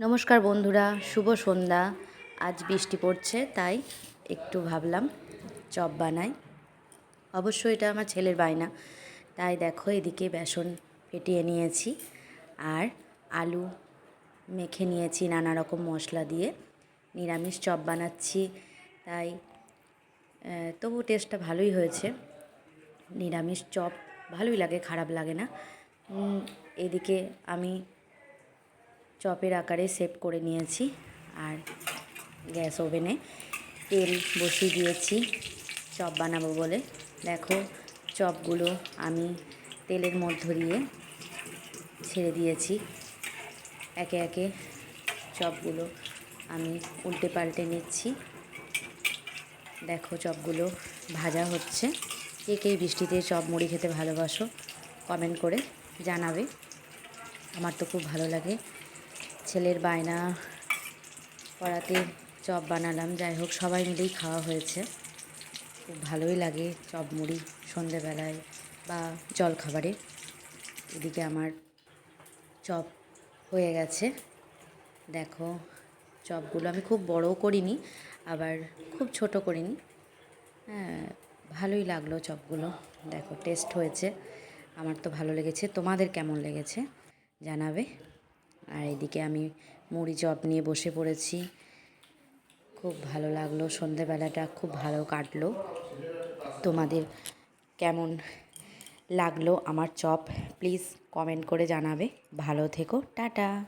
নমস্কার বন্ধুরা, শুভ সন্ধ্যা। আজ বৃষ্টি পড়ছে, তাই একটু ভাবলাম চপ বানাই। অবশ্য এটা আমার ছেলের বায়না। তাই দেখো, এদিকে বেসন ফেটিয়ে নিয়েছি আর আলু মেখে নিয়েছি নানা রকম মশলা দিয়ে। নিরামিষ চপ বানাচ্ছি, তাই তবু টেস্টটা ভালোই হয়েছে। নিরামিষ চপ ভালোই লাগে, খারাপ লাগে না। এদিকে আমি চপের আকারে সেভ করে নিয়েছি আর গ্যাস ওভেনে তেল বসিয়ে দিয়েছি। চপ বানাবো বলে। দেখো, চপগুলো আমি তেলের মধ্য দিয়ে ছেড়ে দিয়েছি। একে একে চপগুলো আমি উল্টে পাল্টে নিচ্ছি। দেখো, চপগুলো ভাজা হচ্ছে। কে কে বৃষ্টিতে চপ মুড়ি খেতে ভালোবাসো, কমেন্ট করে জানাবে। আমার তো খুব ভালো লাগে। ছেলের বায়না করাতে চপ বানালাম। যাই হোক, সবাই মিলেই খাওয়া হয়েছে। খুব ভালোই লাগে চপ মুড়ি সন্ধেবেলায় বা জল খাবারে এদিকে আমার চপ হয়ে গেছে। দেখো, চপগুলো আমি খুব বড়ও করিনি, আবার খুব ছোট করিনি। হ্যাঁ ভালোই লাগল চপগুলো। দেখো, টেস্ট হয়েছে। আমার তো ভালো লেগেছে। তোমাদের কেমন লেগেছে? জানাবে। আর এদিকে আমি মুড়ি চপ নিয়ে বসে পড়েছি। খুব ভালো লাগল, সন্ধেবেলাটা খুব ভালো কাটলো। তোমাদের কেমন লাগল আমার চপ? প্লিজ কমেন্ট করে জানাবে। ভালো থেকো, টাটা।